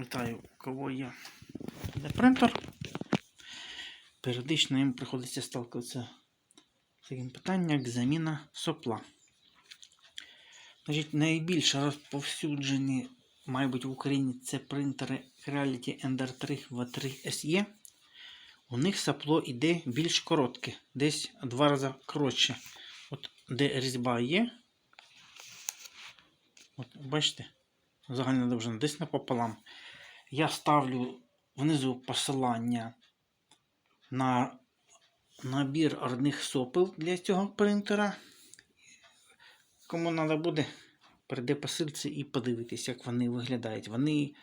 Вітаю, у кого є принтер. Періодично їм приходиться сталкуватися з таким питанням, як заміна сопла. Значить, найбільш розповсюджені, мабуть, в Україні це принтери Creality Ender 3 V3 SE. У них сопло йде більш коротке, десь два рази коротше. От де різьба є. От, бачите? Загальна довжина десь напополам. Я ставлю внизу посилання на набір родних сопел для цього принтера. Кому треба буде, перейде по силці і подивитись, як вони виглядають. Вони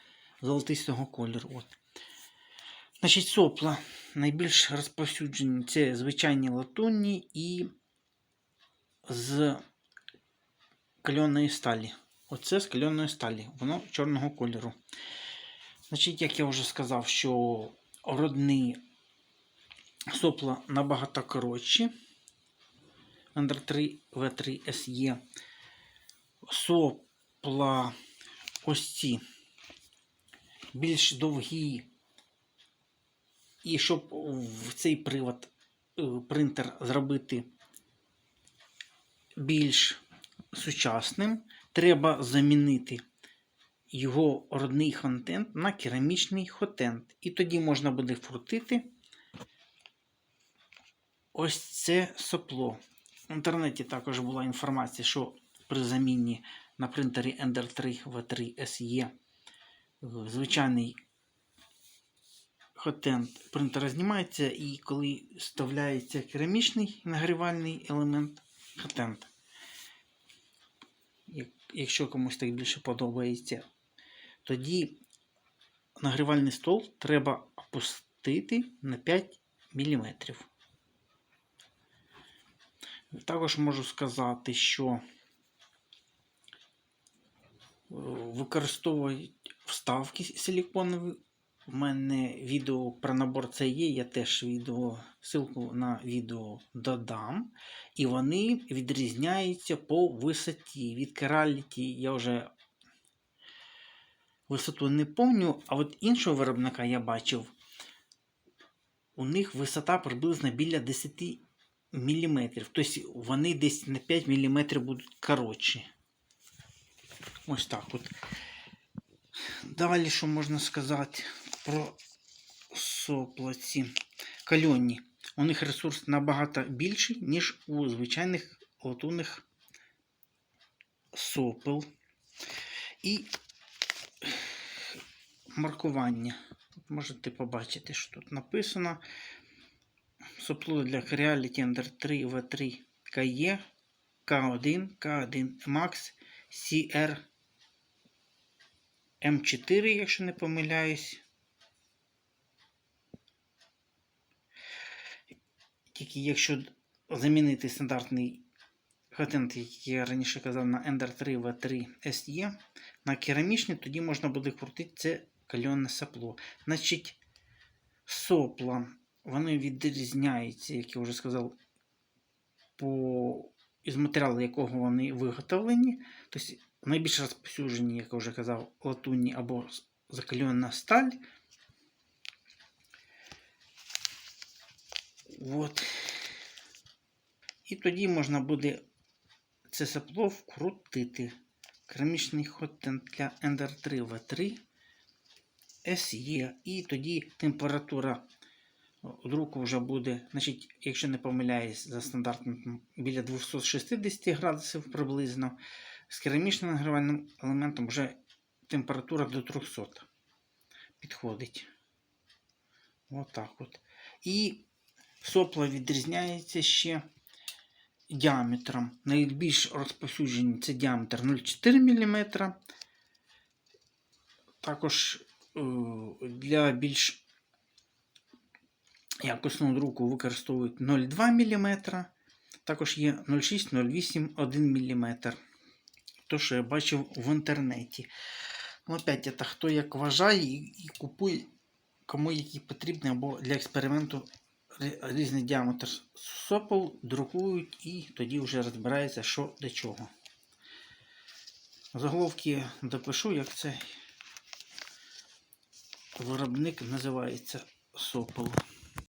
золотистого кольору. От. Значить, сопла найбільш розповсюджені це звичайні латунні і з кальонної сталі. Оце з кальонної сталі, воно чорного кольору. Значить, як я вже сказав, що родні сопла набагато коротші. Under 3 V3 SE. Сопла ось ці більш довгі. І щоб в цей привод е, принтер зробити більш сучасним, треба замінити його родний контент на керамічний хотент. І тоді можна буде вкрутити ось це сопло. В інтернеті також була інформація, що при заміні на принтері Ender 3 V3 SE звичайний хотент принтера знімається, і коли вставляється керамічний нагрівальний елемент хотент. Як- Якщо комусь так більше подобається, тоді нагрівальний стол треба опустити на 5 мм. Також можу сказати, що е, використовують вставки силіконові. У мене відео про набор це є, я теж відео, ссылку на відео додам. І вони відрізняються по висоті. Від Кераліті я вже висоту не пам'ятаю, а от іншого виробника я бачив. У них висота приблизно біля 10 мм. Тобто вони десь на 5 мм будуть коротші. Ось так от. Далі, що можна сказати про сопла ці кальонні. У них ресурс набагато більший, ніж у звичайних латунних сопел. І маркування. Можете побачити, що тут написано. Сопло для Creality Ender 3 V3 KE K1, K1 Max CR М4, якщо не помиляюсь. Тільки якщо замінити стандартний хотент, який я раніше казав на Ender 3 V3 SE, на керамічний, тоді можна буде крутити це кальонне сопло. Значить, сопла, вони відрізняються, як я вже сказав, по із матеріалу, якого вони виготовлені. Тобто найбільш розповсюджені, як я вже казав, латунні або закальонна сталь. От. І тоді можна буде це сопло вкрутити. Керамічний хотент для Ender 3 V3 SE. І тоді температура друку вже буде, значить, якщо не помиляюсь, за стандартним біля 260 градусів приблизно. З керамічним нагрівальним елементом вже температура до 300 підходить. Отак от. І сопла відрізняється ще діаметром. Найбільш розповсюджені це діаметр 0,4 мм. Також е, для більш якісного друку використовують 0,2 мм. Також є 0,6, 0,8, 1 мм. То, що я бачив в інтернеті. Ну, опять, це хто як вважає і, купує, кому які потрібні, або для експерименту різний діаметр сопол, друкують і тоді вже розбирається, що до чого. Заголовки допишу, як цей Виробник називається Сокол.